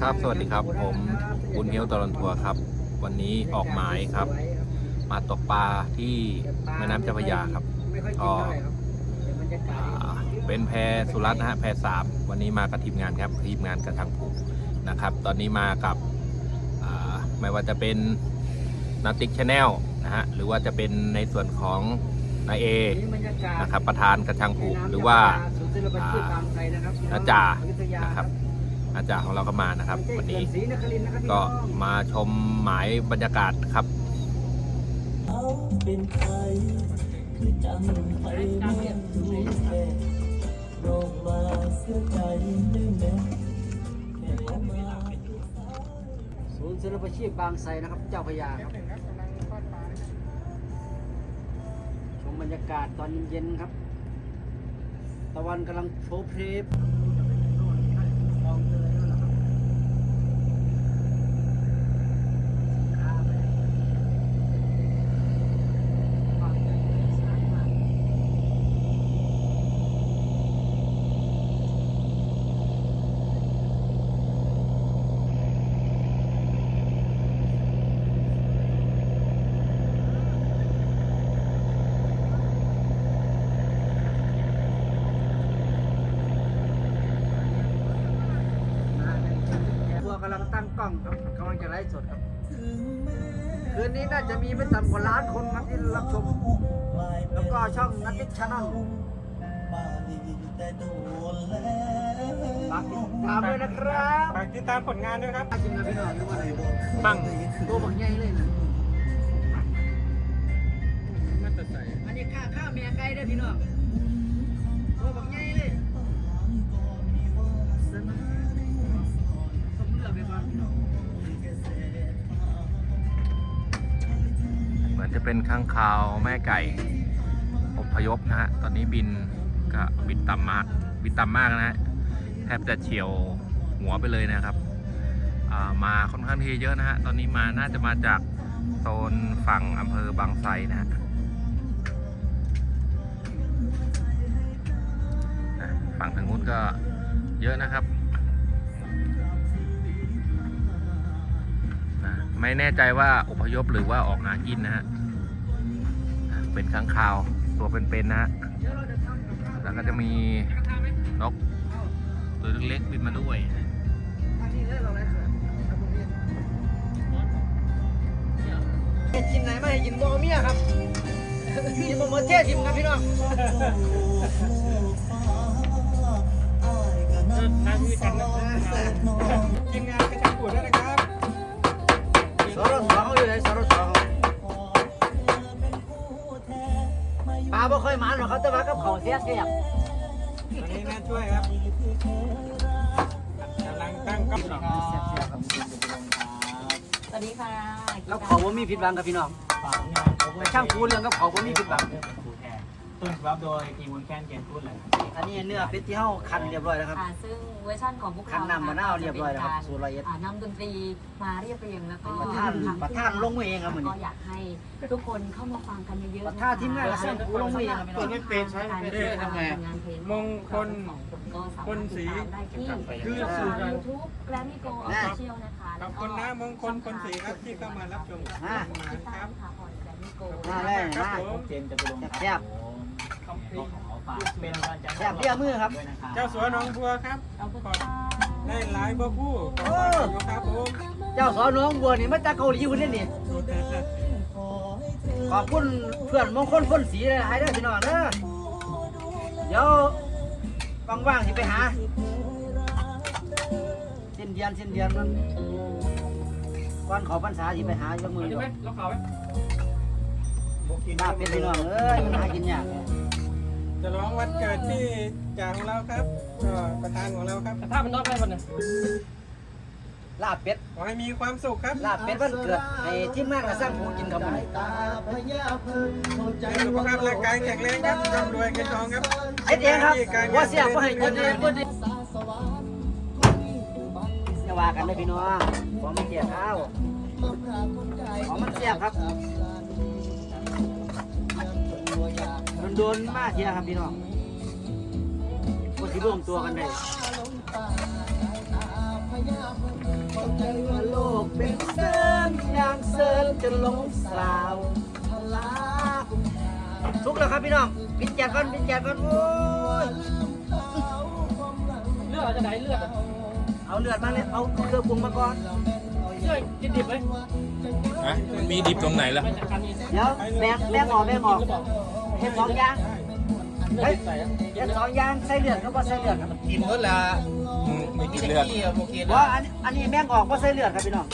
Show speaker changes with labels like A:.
A: ครับ สวัสดีครับ ผมบุญเฮียวตอนทัวร์ครับ วันนี้ออกหมายครับ มาตกปลาที่แม่น้ำเจ้าพระยาครับก็เป็นแพสุรัตน์นะฮะแพสามวันนี้มากับทีมงานครับทีมงานกระชังผูนะครับ ตอนนี้มากับไม่ว่าจะเป็นนาติกชาแนลนะฮะหรือว่าจะเป็นในส่วนของนายเอนะครับประธานกระชังผูหรือว่าอาจารย์นะครับ อาจารย์ของเราก็มานะครับ วันนี้ก็มาชมหมายบรรยากาศครับ
B: เขาเป็นใครคือจังไปเมื่อรู้แค่โรคมาเสียใจได้ไหมแค่เขามา
C: ศูนย์ศิลปาชีพบางไทรนะครับ เจ้าพระยาครับชมบรรยากาศตอนเย็นๆครับ ตะวันกำลังโผล่เพลบทัวร์ กำลังตั้งกล้องครับกำลังจะไลฟ์สดครับ คืนนี้น่าจะมีไม่ต่ำกว่าล้านคนครับที่รับชม แล้วก็ช่องนัทติชาแนล
B: มาดีแต่โดนแล้ว
C: ฝากติดตามด้วยนะครับ
D: ฝากติดตามผลงานด้วยครับ
C: จริงนะพี่น้องรู้ว่าอะไร
D: บัง
C: ตัวบักใหญ่เลยนะ
D: มันจะใส่
C: อันนี้ข้าข้าเมียไก่ด้วยพี่น้อง
A: จะเป็นข้างคาวแม่ไก่อพยพนะฮะ ตอนนี้บินก็บินต่ำมาก บินต่ำมากนะฮะ แทบจะเฉียวหัวไปเลยนะครับามาค่อนข้างที่เยอะนะฮะ ตอนนี้มาน่าจะมาจากโซนฝั่งอำเภอบางไทรนะฮะฝั่งทางนู้นก็เยอะนะครับนะไม่แน่ใจว่าอพยพหรือว่าออกหากินนะฮะ เป็นข้างคาวตัวเป็นๆนะฮะแล้วก็จะมีนกตัวเล็กๆบินมาด้วย
C: อันนี้เลยเราไลฟ์สดครับพวกนี้ให้กินไหนไม่ให้กินโมเมียครับกินโมเมเทศทิมครับพี่น้อง
D: ทางมีกันนะครับทีมงานกระชังปูด้วยนะครับ
C: สรสเขาอยู่ไหนสรสเขา บ่ค่อยหมานหรอกเขาแต่ว่ากับเขาเสียเสียบ
D: วันนี้แม่ช่วยครับกำลังตั้งกล้อง
E: สวัสดีค่ะ
C: แล้วเขาบ่มีผิดหวังครับพี่น้องแต่ช่างพูดเรื่องกับเขาบ่มีผิดหวัง
F: ต้นฉบับโดยทีมวุ้นแค้นเกณฑ์พูดเลย
C: อันนี้เนื้อเป็ดที่เฮาคั้นเรียบร้อยแล้วครับ
E: ค่ะซึ่งเวอร์ชันของพวก
C: คั้
E: เรา
C: นน้ำมะนาวเรียบร้อยแล้วครับ
E: จะ
C: สูตรละเอียด
E: นำดนตรีมาเรียบเรียงแล้วก็
C: ประธานประธานลงมือเองครับมื้อนี้
E: ก็อยากให้ทุกคนเข้ามาฟังกันเยอะๆ
C: ประธานทีมงานเสียงครูลงมือเองครับพี่น้อง
E: เปิดไม่เป็นใช่ไหมทำไง
D: มงคลคนศรี
E: ได้ที่
D: คือสื่อ
E: ยูทูบแกรมมี่โกออฟฟิเชียลนะคะ
D: ขอบคุณนะมงคลคนศรีครับที่เข้ามารับชม
C: อ่า
E: ติด
D: ค
E: ตา
D: รั
E: ม
D: บ
E: ค่ะพรแกรมมี่โก
C: มาเลยมา
F: เจมส์จะไปลง
C: แซ่บ
F: ก็
C: แซ่บเบี้ยมือครับ
F: ด้วยนะครับ
D: เจ้าสัวหน้องบัวครับ
E: เอาไป
D: ขอบได้หลายบ่ผู้ขอบคุณครับผม
C: เจ้าสอนน้องบัวนี่มาจากเกาหลีคนนี้นี่ขอบคุณเพื่อนมงคลคนสีเลยหายได้อพี่น้องเด้อเดี๋ยวว่างๆสิไปหาสิ้นเดือนสิ้นเดือนมันก่อนเขอพรรษาสิไปหาจักมืออยู่
D: เราเขาไหม
C: มาเป็นพี่น้องเอ้ยมันหากินยาก
D: จะร้องวันเกิดที่จ่าของเราครับก็ประธานของเราครับ
F: ถ้ามันนอกได้วันนึง
C: ลาบเป็ด
D: ขอให้มีความสุขครับ
C: ลาบเป็ดวันเกิดให้ทีมงานมาสร้างผู้กินครับผม
B: ตาพญาเพิ่งเข้าใจ
D: ให้สุขภาพร่างกายแข็งแรงครับร่ำรวยเงินทองครับ
C: เฮ็ดเองครับ ว่าเสียบ่ให้กินเองบ่ได้
B: สาสว่าง
C: จะว่ากันเลยพี่น้องของมันเสียข้าว
B: คนหาคนใจ
C: ของมันเสียบครับ โดโดนมากทีนะครับพี่น้องคนที่ร่วมตัวกันได้โลกเป็นเส้นยางเส้นจนหลงสาวทลาทุกแล้วครับพี่น้องปิดแจกก่อนปิดแจกก่อนโอ้ย
D: เลือดจะไหนเลือด
C: เอาเลือดมาเลยเอาเครื่องปรุงมาก่อน
D: เลือดกินดิบไหม
A: ฮะมีดิบตรงไหนล่ะ
C: เดี๋ยวแบกแบกออกแบกออก เห็ดสองอย่างเฮ้ยเห็ดสองอย่างใส่เลือดก็บ่ใส่เลือดครับ
A: กินเมื่อละไม่กินเลือด
C: ว่าอันอันนี้แม่งออกบ่ใส่เลือดครับพี่น้อง